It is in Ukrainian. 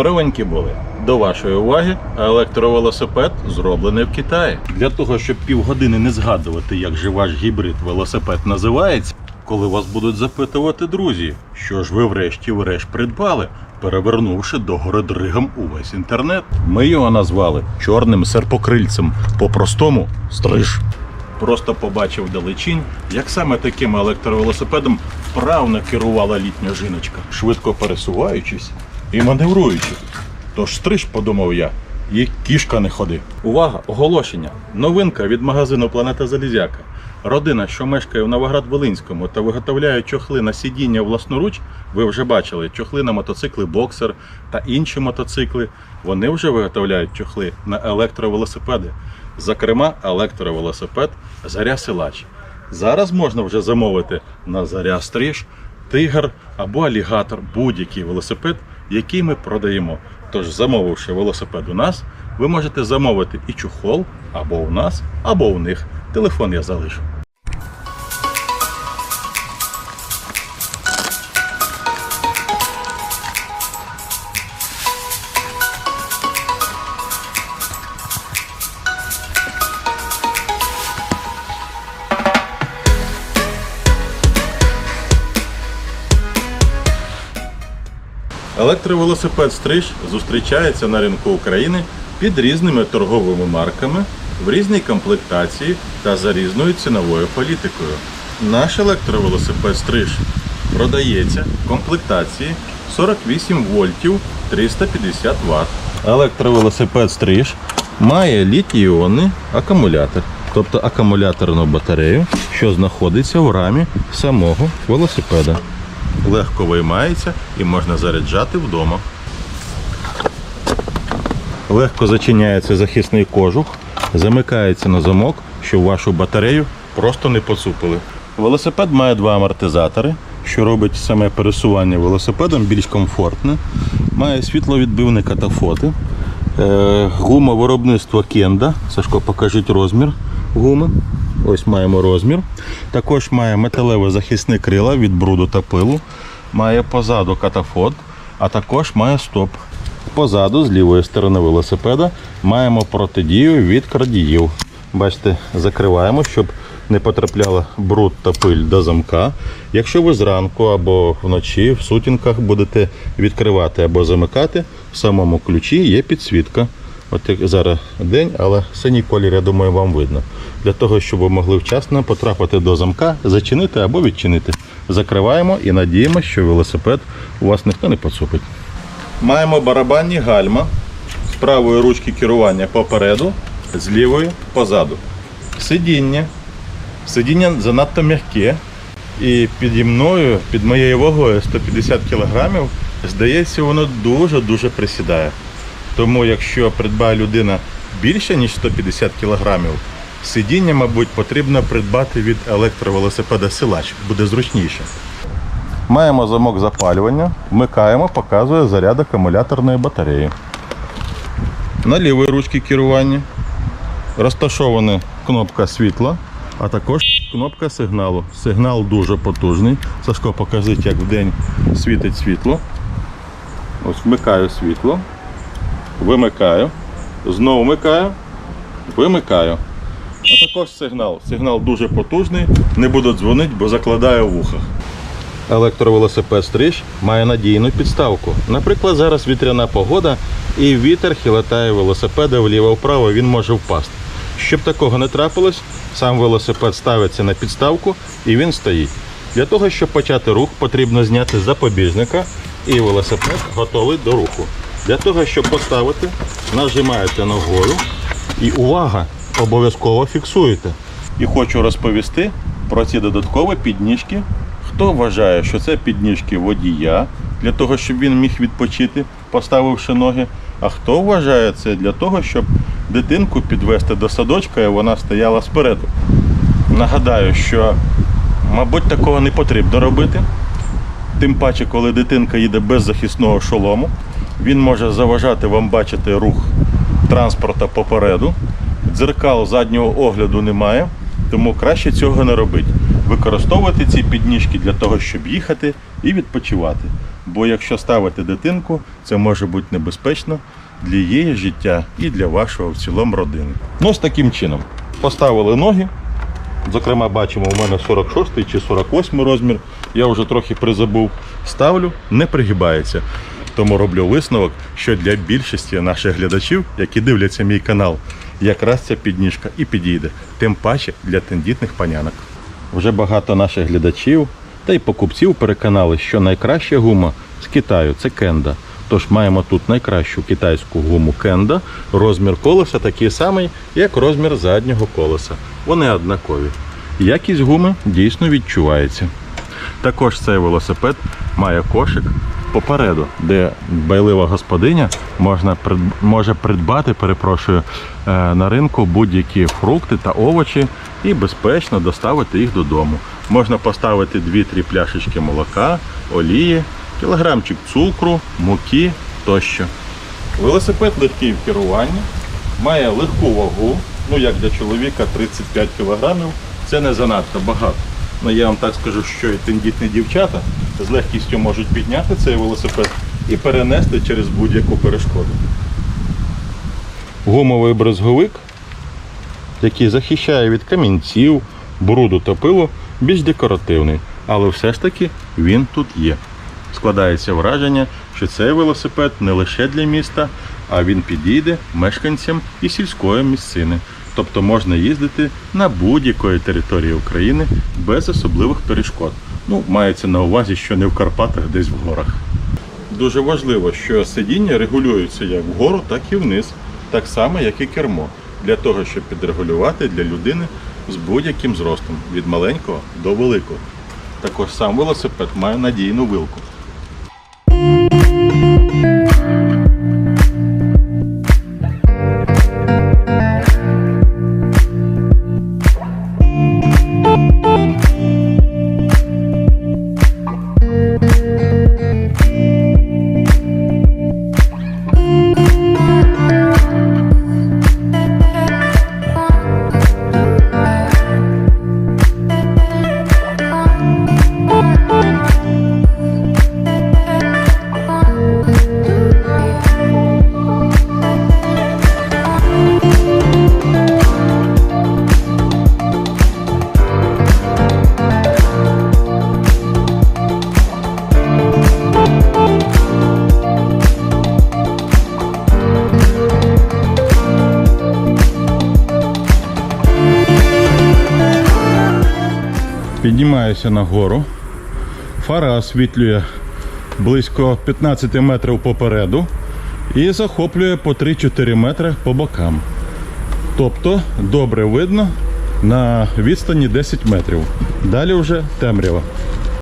Здоровенькі були. До вашої уваги, електровелосипед зроблений в Китаї. Для того, щоб півгодини не згадувати, як же ваш гібрид велосипед називається, коли вас будуть запитувати друзі, що ж ви врешті-врешт придбали, перевернувши догори дригом увесь інтернет. Ми його назвали чорним серпокрильцем, по-простому стриж. Просто побачив далечінь, як саме таким електровелосипедом вправно керувала літня жіночка, швидко пересуваючись і маневруючи. Тож стриж, подумав я, і кішка не ходи. Увага! Оголошення! Новинка від магазину Планета Залізяка. Родина, що мешкає в Новоград-Волинському та виготовляє чохли на сидіння власноруч, ви вже бачили чохли на мотоцикли боксер та інші мотоцикли. Вони вже виготовляють чохли на електровелосипеди. Зокрема, електровелосипед Заря Силач. Зараз можна вже замовити на Заря Стриж, Тигр або Алігатор будь-який велосипед, який ми продаємо. Тож, замовивши велосипед у нас, ви можете замовити і чухол або у нас, або у них. Телефон я залишу. Електровелосипед Стриж зустрічається на ринку України під різними торговими марками в різній комплектації та за різною ціновою політикою. Наш електровелосипед Стриж продається в комплектації 48 вольтів 350 Вт. Електровелосипед Стриж має літій-іонний акумулятор, тобто акумуляторну батарею, що знаходиться в рамі самого велосипеда легко виймається і можна заряджати вдома. Легко зачиняється захисний кожух, замикається на замок, щоб вашу батарею просто не поцупили. Велосипед має два амортизатори, що робить саме пересування велосипедом більш комфортне. Має світловідбивні катафоти. Е, Гума виробництва Кенда. Сашко, покажіть розмір гуми. Ось маємо розмір. Також має металеве захисне крила від бруду та пилу. Має позаду катафот, а також має стоп. Позаду, з лівої сторони велосипеда, маємо протидію від крадіїв. Бачите, закриваємо, щоб не потрапляла бруд та пиль до замка. Якщо ви зранку або вночі в сутінках будете відкривати або замикати, в самому ключі є підсвітка. От як зараз день, але синій колір, я думаю, вам видно. Для того, щоб ви могли вчасно потрапити до замка, зачинити або відчинити. Закриваємо і надіємося, що велосипед у вас ніхто не поцупить. Маємо барабанні гальма з правої ручки керування попереду, з лівої позаду. Сидіння. Сидіння занадто м'яке. І піді мною, під моєю вагою 150 кг, здається, воно дуже-дуже присідає. Тому якщо придбає людина більше, ніж 150 кг, сидіння, мабуть, потрібно придбати від електровелосипеда силач, буде зручніше. Маємо замок запалювання, вмикаємо, показує заряд акумуляторної батареї. На лівій ручці керування розташована кнопка світла, а також кнопка сигналу. Сигнал дуже потужний. Сашко, покажіть, як вдень світить світло. Ось вмикаю світло. Вимикаю. Знову вмикаю. Вимикаю. А також сигнал. Сигнал дуже потужний. Не буду дзвонити, бо закладаю в вухах. Електровелосипед стриж має надійну підставку. Наприклад, зараз вітряна погода і вітер хилотає велосипеда вліво-вправо, він може впасти. Щоб такого не трапилось, сам велосипед ставиться на підставку і він стоїть. Для того, щоб почати рух, потрібно зняти запобіжника і велосипед готовий до руху. Для того, щоб поставити, нажимаєте ногою і увага! Обов'язково фіксуєте. І хочу розповісти про ці додаткові підніжки. Хто вважає, що це підніжки водія для того, щоб він міг відпочити, поставивши ноги. А хто вважає це для того, щоб дитинку підвести до садочка і вона стояла спереду. Нагадаю, що, мабуть, такого не потрібно робити. Тим паче, коли дитинка їде без захисного шолому, він може заважати вам бачити рух транспорта попереду. Дзеркал заднього огляду немає, тому краще цього не робити. Використовувати ці підніжки для того, щоб їхати і відпочивати. Бо якщо ставити дитинку, це може бути небезпечно для її життя і для вашого в цілому родини. Ну, ось таким чином. Поставили ноги. Зокрема, бачимо, у мене 46 чи 48 розмір. Я вже трохи призабув. Ставлю, не пригибається. Тому роблю висновок, що для більшості наших глядачів, які дивляться мій канал, якраз ця підніжка і підійде. Тим паче для тендітних панянок. Вже багато наших глядачів та й покупців переконали, що найкраща гума з Китаю це кенда. Тож маємо тут найкращу китайську гуму кенда. Розмір колеса такий самий, як розмір заднього колеса. Вони однакові. Якість гуми дійсно відчувається. Також цей велосипед має кошик попереду, де байлива господиня можна може придбати, перепрошую, е, на ринку будь-які фрукти та овочі і безпечно доставити їх додому. Можна поставити 2-3 пляшечки молока, олії, кілограмчик цукру, муки тощо. Велосипед легкий в керуванні, має легку вагу, ну як для чоловіка 35 кг, це не занадто багато. Ну я вам так скажу, що і тендітні дівчата з легкістю можуть підняти цей велосипед і перенести через будь-яку перешкоду. Гумовий брезговик, який захищає від камінців, бруду та пилу, більш декоративний, але все ж таки він тут є. Складається враження, що цей велосипед не лише для міста, а він підійде мешканцям і сільської місцини. Тобто можна їздити на будь-якої території України без особливих перешкод. Ну, мається на увазі, що не в Карпатах, десь в горах. Дуже важливо, що сидіння регулюється як вгору, так і вниз, так само, як і кермо, для того, щоб підрегулювати для людини з будь-яким зростом від маленького до великого. Також сам велосипед має надійну вилку. Піднімаюся нагору. Фара освітлює близько 15 метрів попереду і захоплює по 3-4 метри по бокам. Тобто добре видно на відстані 10 метрів. Далі вже темрява.